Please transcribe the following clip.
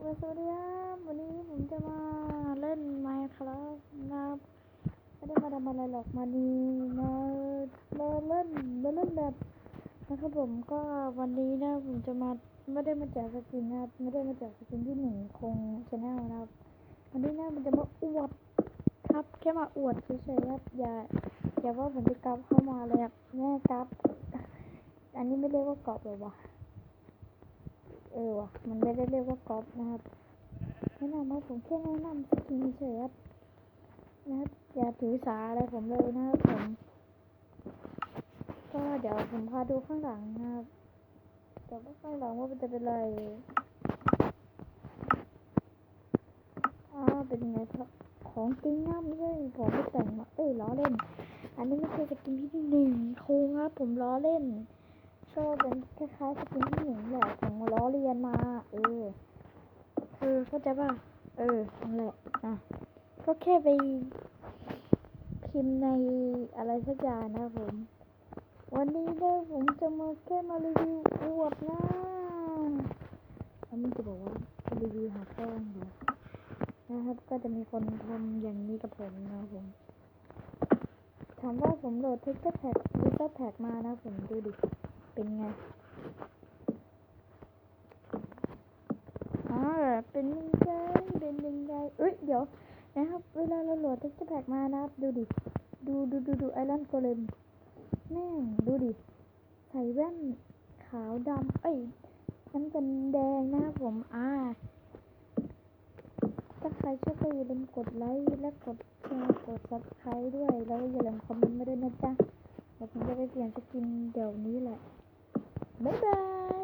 สวัสดีครับวันนี้ผมจะมาเล่นไมค์ครับนะครับไม่ได้มาทำอะไรหรอกมาดีมามาเล่นมาเล่นแบบนะครับผมก็วันนี้นะผมจะมาไม่ได้มาแจกสกินนะครับไม่ได้มาแจกสกินที่หนึ่งคงชแนลนะครับวันนี้นะมันจะมาอวดครับแค่มาอวดเฉยๆครับอย่าอย่าว่าผมไปกราบเข้ามาเลยครับแม่กราบอันนี้ไม่เรียกว่ากรอบเลยวะ เออว่ะมันไม่ได้เรียกว่ากอล์ฟนะครับแนะนำว่าผมแค่แนะนำสกินเฉยๆครับนะครับอย่าถือสาอะไรผมเลยนะครับผม ก็เดี๋ยวผมพาดูข้างหลังนะครับเดี๋ยวข้างหลังว่ามันจะเป็นอะไรอ้าเป็นไงครับของจริงนะไม่ใช่ผมไม่แต่งมาเอ้ยล้อเล่น อันนี้ไม่ใช่สกินที่หนึ่งโครูครับผมล้อเล่น ก็เป็นคล้ายๆสกินที่หนึ่งแหละของล้อเรียนมา เออคือเข้าใจป่ะ เออนั่นแหละอะก็แค่ไปพิมพ์ในอะไรสักอย่างนะผม วันนี้เด้อผมจะมาแค่มารีวิวอวดนะแล้วมันจะบอกว่ารีวิวหาแป้งเหรอนะครับ ก็จะมีคนทำอย่างนี้กับผมนะผมถามว่าผมโหลด texture pack user pack มานะผมดูดิ เป็นไงอ่าเป็นยังไงเป็นยังไงเอ้ยเดี๋ยวนะครับ เวลาเราโหลด texture pack มานะครับ ดูดิ ดูดูดูดูไอรอนโกเลมแม่งดูดิ ใส่แว่นขาวดำเอ้ยน้ำเงินแดงนะครับผม อ่า ถ้าใครชอบก็อย่าลืมกดไลค์และกดแชร์กด subscribe ด้วย แล้วอย่าลืมคอมเมนต์มาด้วยนะจ๊ะเดี๋ยวผมจะไปเปลี่ยนสกินเดี๋ยวนี้แหละ บ๊ายบาย